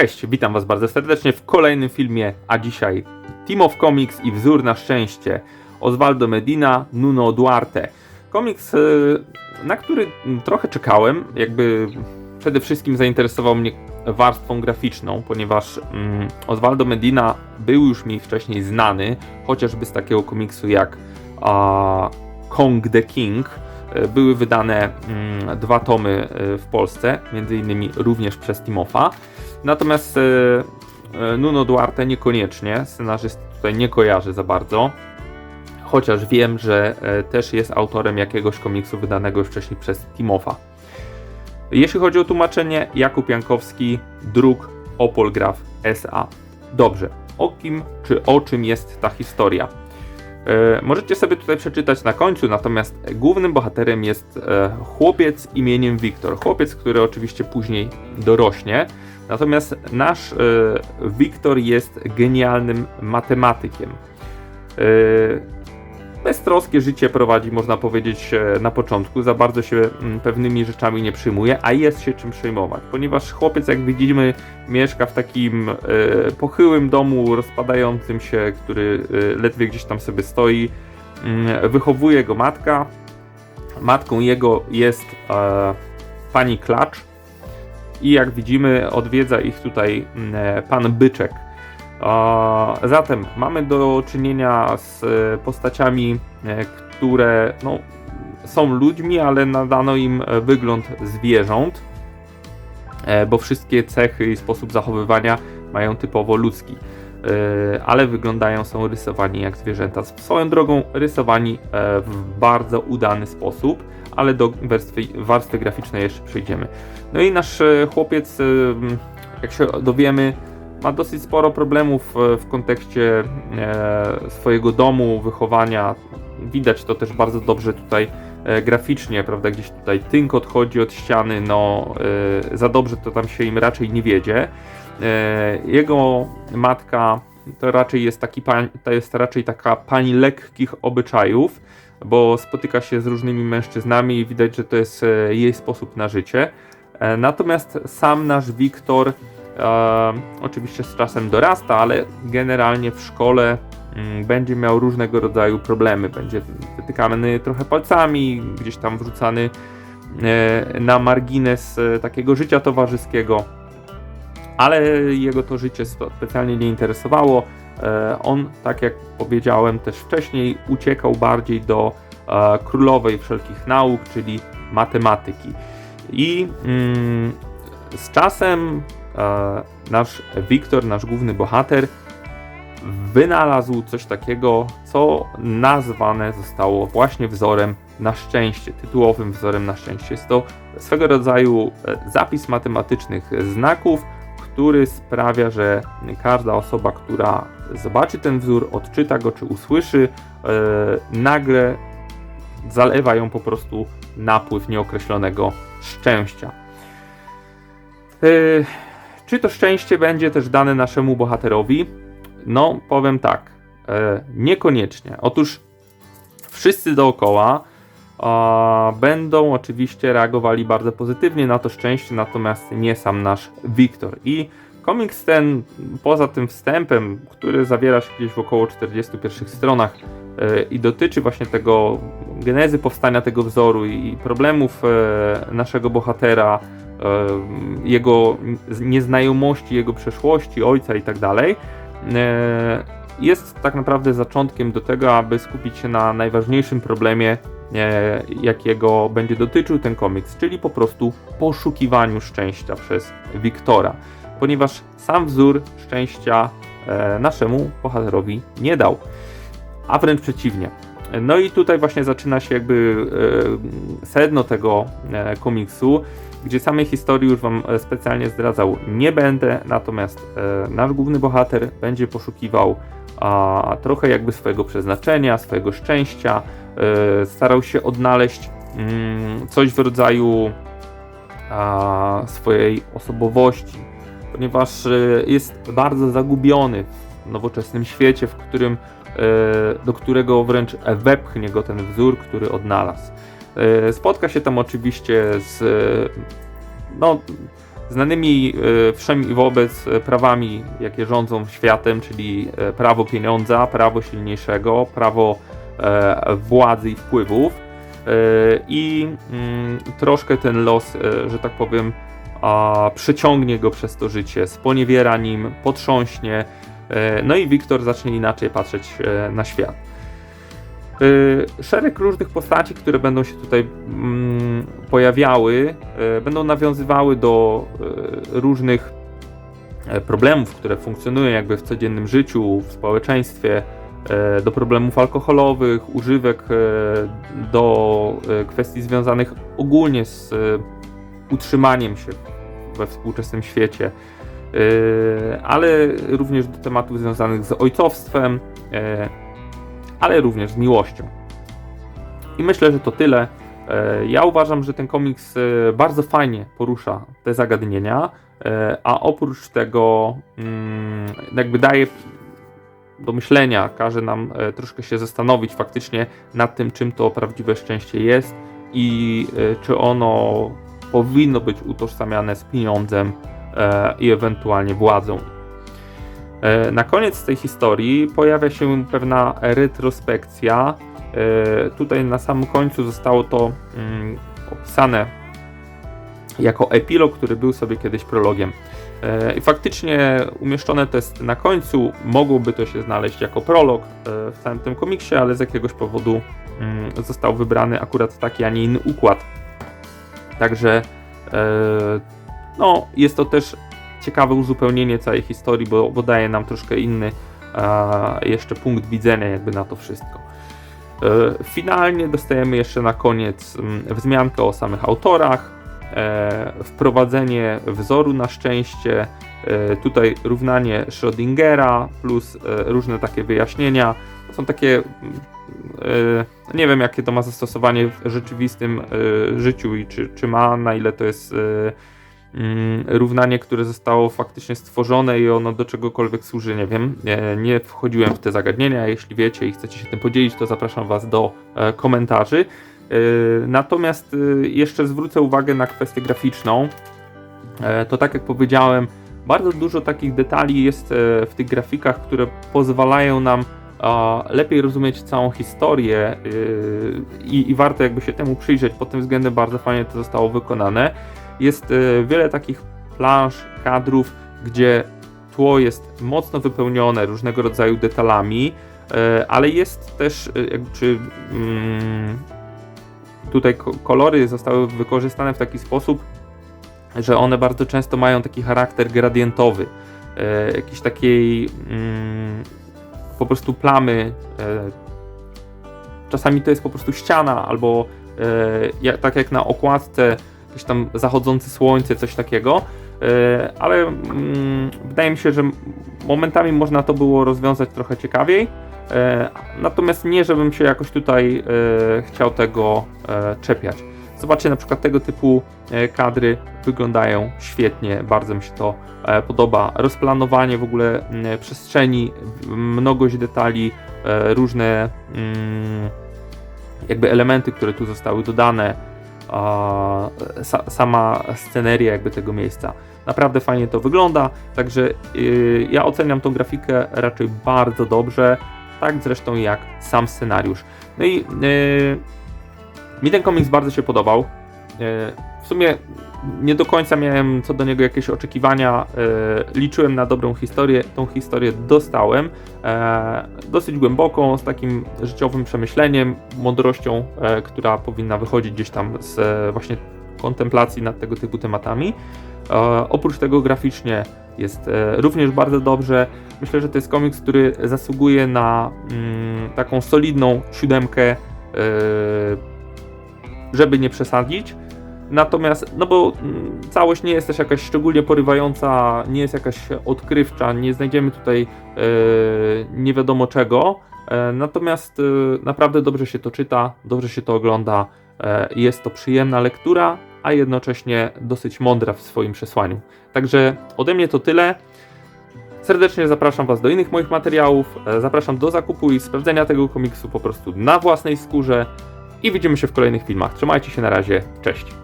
Cześć, witam Was bardzo serdecznie w kolejnym filmie, a dzisiaj Team of Comics i wzór na szczęście. Osvaldo Medina, Nuno Duarte. Komiks, y, na który trochę czekałem, jakby przede wszystkim zainteresował mnie warstwą graficzną, ponieważ mm, Medina był już mi wcześniej znany, chociażby z takiego komiksu jak a, Kong the King. Y, Były wydane mm, dwa tomy y, w Polsce, między innymi również przez Timofa. Natomiast e, e, Nuno Duarte niekoniecznie, scenarzysty tutaj nie kojarzy za bardzo. Chociaż wiem, że e, też jest autorem jakiegoś komiksu wydanego już wcześniej przez Timofa. Jeśli chodzi o tłumaczenie, Jakub Jankowski, druk Opolgraf SA. Dobrze, o kim czy o czym jest ta historia? Możecie sobie tutaj przeczytać na końcu, natomiast głównym bohaterem jest chłopiec imieniem Wiktor. Chłopiec, który oczywiście później dorośnie. Natomiast nasz e, Wiktor jest genialnym matematykiem. E, beztroskie życie prowadzi, można powiedzieć, e, na początku. Za bardzo się mm, pewnymi rzeczami nie przyjmuje, a jest się czym przejmować, ponieważ chłopiec, jak widzimy, mieszka w takim pochyłym domu rozpadającym się, który ledwie gdzieś tam sobie stoi. Mm, Wychowuje go matka. Matką jego jest pani Klacz. I jak widzimy, odwiedza ich tutaj mm, pan Byczek. Zatem mamy do czynienia z e, postaciami, e, które no, są ludźmi, ale nadano im e, wygląd zwierząt, e, bo wszystkie cechy i sposób zachowywania mają typowo ludzki, E, ale wyglądają, są rysowani jak zwierzęta. Swoją drogą rysowani e, w bardzo udany sposób, ale do warstwy, warstwy graficznej jeszcze przejdziemy. No i nasz e, chłopiec, e, jak się dowiemy, ma dosyć sporo problemów e, w kontekście swojego domu, wychowania. Widać to też bardzo dobrze tutaj graficznie, prawda? Gdzieś tutaj tynk odchodzi od ściany, no za dobrze to tam się im raczej nie wiedzie. Jego matka to raczej jest taki to jest raczej taka pani lekkich obyczajów, bo spotyka się z różnymi mężczyznami i widać, że to jest e, jej sposób na życie. E, Natomiast sam nasz Wiktor e, oczywiście z czasem dorasta, ale generalnie w szkole mm, będzie miał różnego rodzaju problemy. Będzie wytykany trochę palcami, gdzieś tam wrzucany e, na margines e, takiego życia towarzyskiego, ale jego to życie spe- specjalnie nie interesowało. E, On, tak jak powiedziałem też wcześniej, uciekał bardziej do e, królowej wszelkich nauk, czyli matematyki. I mm, z czasem e, nasz Wiktor, nasz główny bohater, wynalazł coś takiego, co nazwane zostało właśnie wzorem na szczęście, tytułowym wzorem na szczęście. Jest to swego rodzaju zapis matematycznych znaków, który sprawia, że każda osoba, która zobaczy ten wzór, odczyta go czy usłyszy, e, nagle zalewa ją po prostu napływ nieokreślonego szczęścia. E, Czy to szczęście będzie też dane naszemu bohaterowi? No, powiem tak, e, niekoniecznie. Otóż wszyscy dookoła będą oczywiście reagowali bardzo pozytywnie na to szczęście, natomiast nie sam nasz Wiktor. I komiks ten, poza tym wstępem, który zawiera się gdzieś w około 41 stronach e, i dotyczy właśnie tego genezy powstania tego wzoru i problemów e, naszego bohatera, e, jego nieznajomości, jego przeszłości, ojca i tak dalej, jest tak naprawdę zaczątkiem do tego, aby skupić się na najważniejszym problemie, jakiego będzie dotyczył ten komiks, czyli po prostu poszukiwaniu szczęścia przez Wiktora, ponieważ sam wzór szczęścia e, naszemu bohaterowi nie dał, a wręcz przeciwnie. No i tutaj właśnie zaczyna się jakby e, sedno tego e, komiksu, gdzie samej historii już Wam specjalnie zdradzał nie będę, natomiast nasz główny bohater będzie poszukiwał a, trochę jakby swojego przeznaczenia, swojego szczęścia, starał się odnaleźć mm, coś w rodzaju swojej osobowości, ponieważ e, jest bardzo zagubiony w nowoczesnym świecie, w którym, e, do którego wręcz wepchnie go ten wzór, który odnalazł. E, Spotka się tam oczywiście z no, znanymi wszem i wobec prawami, jakie rządzą światem, czyli prawo pieniądza, prawo silniejszego, prawo e, władzy i wpływów. I mm, troszkę ten los, e, że tak powiem, a, przeciągnie go przez to życie, sponiewiera nim, potrząśnie, e, no i Wiktor zacznie inaczej patrzeć e, na świat. E, Szereg różnych postaci, które będą się tutaj mm, pojawiały, będą nawiązywały do różnych problemów, które funkcjonują jakby w codziennym życiu, w społeczeństwie, do problemów alkoholowych, używek, do kwestii związanych ogólnie z utrzymaniem się we współczesnym świecie, e, ale również do tematów związanych z ojcowstwem, e, ale również z miłością. I myślę, że to tyle. E, Ja uważam, że ten komiks bardzo fajnie porusza te zagadnienia, a oprócz tego mm, jakby daje do myślenia, każe nam troszkę się zastanowić faktycznie nad tym, czym to prawdziwe szczęście jest i czy ono powinno być utożsamiane z pieniądzem e, i ewentualnie władzą. E, Na koniec tej historii pojawia się pewna retrospekcja. E, Tutaj na samym końcu zostało to mm, opisane jako epilog, który był sobie kiedyś prologiem. I faktycznie umieszczone to jest na końcu. Mogłoby to się znaleźć jako prolog w całym tym komiksie, ale z jakiegoś powodu mm, został wybrany akurat taki, a nie inny układ. Także e, no, jest to też ciekawe uzupełnienie całej historii, bo, bo daje nam troszkę inny jeszcze punkt widzenia jakby na to wszystko. E, Finalnie dostajemy jeszcze na koniec mm, wzmiankę o samych autorach, e, wprowadzenie wzoru na szczęście, tutaj równanie Schrödingera plus różne takie wyjaśnienia. To są takie, mm, nie wiem jakie to ma zastosowanie w rzeczywistym e, życiu i czy, czy ma, na ile to jest e, mm, równanie, które zostało faktycznie stworzone i ono do czegokolwiek służy, nie wiem. Nie, wchodziłem w te zagadnienia. Jeśli wiecie i chcecie się tym podzielić, to zapraszam Was do e, komentarzy. E, natomiast e, jeszcze zwrócę uwagę na kwestię graficzną. To tak jak powiedziałem, bardzo dużo takich detali jest w tych grafikach, które pozwalają nam lepiej rozumieć całą historię e, i, i warto jakby się temu przyjrzeć. Pod tym względem bardzo fajnie to zostało wykonane. Jest e, wiele takich plansz, kadrów, gdzie tło jest mocno wypełnione różnego rodzaju detalami, e, ale jest też jakby mm, tutaj ko- kolory zostały wykorzystane w taki sposób, że one bardzo często mają taki charakter gradientowy, jakiejś takiej mm, po prostu plamy. E, czasami to jest po prostu ściana, albo e, tak jak na okładce, jakieś tam zachodzące słońce, coś takiego. E, ale mm, wydaje mi się, że momentami można to było rozwiązać trochę ciekawiej. Natomiast nie, żebym się jakoś tutaj chciał tego czepiać. Zobaczcie, na przykład tego typu e, kadry wyglądają świetnie, bardzo mi się to e, podoba. Rozplanowanie w ogóle przestrzeni, mnogość detali, e, różne mm, jakby elementy, które tu zostały dodane, sama sceneria jakby tego miejsca. Naprawdę fajnie to wygląda, także y, ja oceniam tą grafikę raczej bardzo dobrze, tak zresztą jak sam scenariusz. No i y, mi ten komiks bardzo się podobał. E, W sumie nie do końca miałem co do niego jakieś oczekiwania. e, Liczyłem na dobrą historię. Tą historię dostałem. e, Dosyć głęboką, z takim życiowym przemyśleniem, mądrością, która powinna wychodzić gdzieś tam z właśnie kontemplacji nad tego typu tematami. Oprócz tego graficznie jest również bardzo dobrze. Myślę, że to jest komiks, który zasługuje na mm, taką solidną siódemkę żeby nie przesadzić. Natomiast, no bo mm, całość nie jest też jakaś szczególnie porywająca, nie jest jakaś odkrywcza, nie znajdziemy tutaj e, nie wiadomo czego. E, natomiast e, naprawdę dobrze się to czyta, dobrze się to ogląda. E, jest to przyjemna lektura, a jednocześnie dosyć mądra w swoim przesłaniu. Także ode mnie to tyle. Serdecznie zapraszam Was do innych moich materiałów. e, Zapraszam do zakupu i sprawdzenia tego komiksu po prostu na własnej skórze. I widzimy się w kolejnych filmach. Trzymajcie się na razie. Cześć.